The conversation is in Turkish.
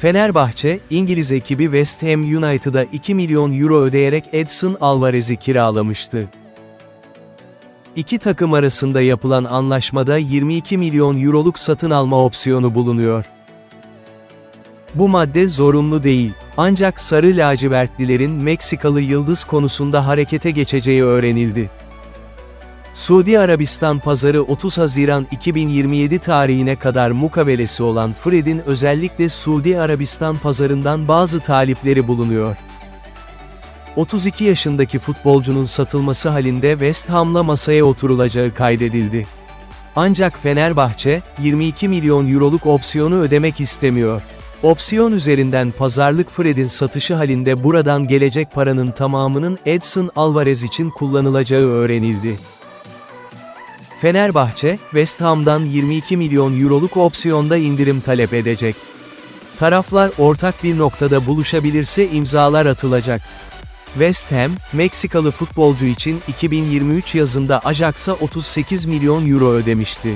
Fenerbahçe, İngiliz ekibi West Ham United'a 2 milyon euro ödeyerek Edson Alvarez'i kiralamıştı. İki takım arasında yapılan anlaşmada 22 milyon euroluk satın alma opsiyonu bulunuyor. Bu madde zorunlu değil, ancak Sarı lacivertlilerin Meksikalı yıldız konusunda harekete geçeceği öğrenildi. Suudi Arabistan pazarı 30 Haziran 2027 tarihine kadar mukavelesi olan Fred'in özellikle Suudi Arabistan pazarından bazı talipleri bulunuyor. 32 yaşındaki futbolcunun satılması halinde West Ham'la masaya oturulacağı kaydedildi. Ancak Fenerbahçe, 22 milyon euroluk opsiyonu ödemek istemiyor. Opsiyon üzerinden pazarlık Fred'in satışı halinde buradan gelecek paranın tamamının Edson Alvarez için kullanılacağı öğrenildi. Fenerbahçe, West Ham'dan 22 milyon euroluk opsiyonda indirim talep edecek. Taraflar ortak bir noktada buluşabilirse imzalar atılacak. West Ham, Meksikalı futbolcu için 2023 yazında Ajax'a 38 milyon euro ödemişti.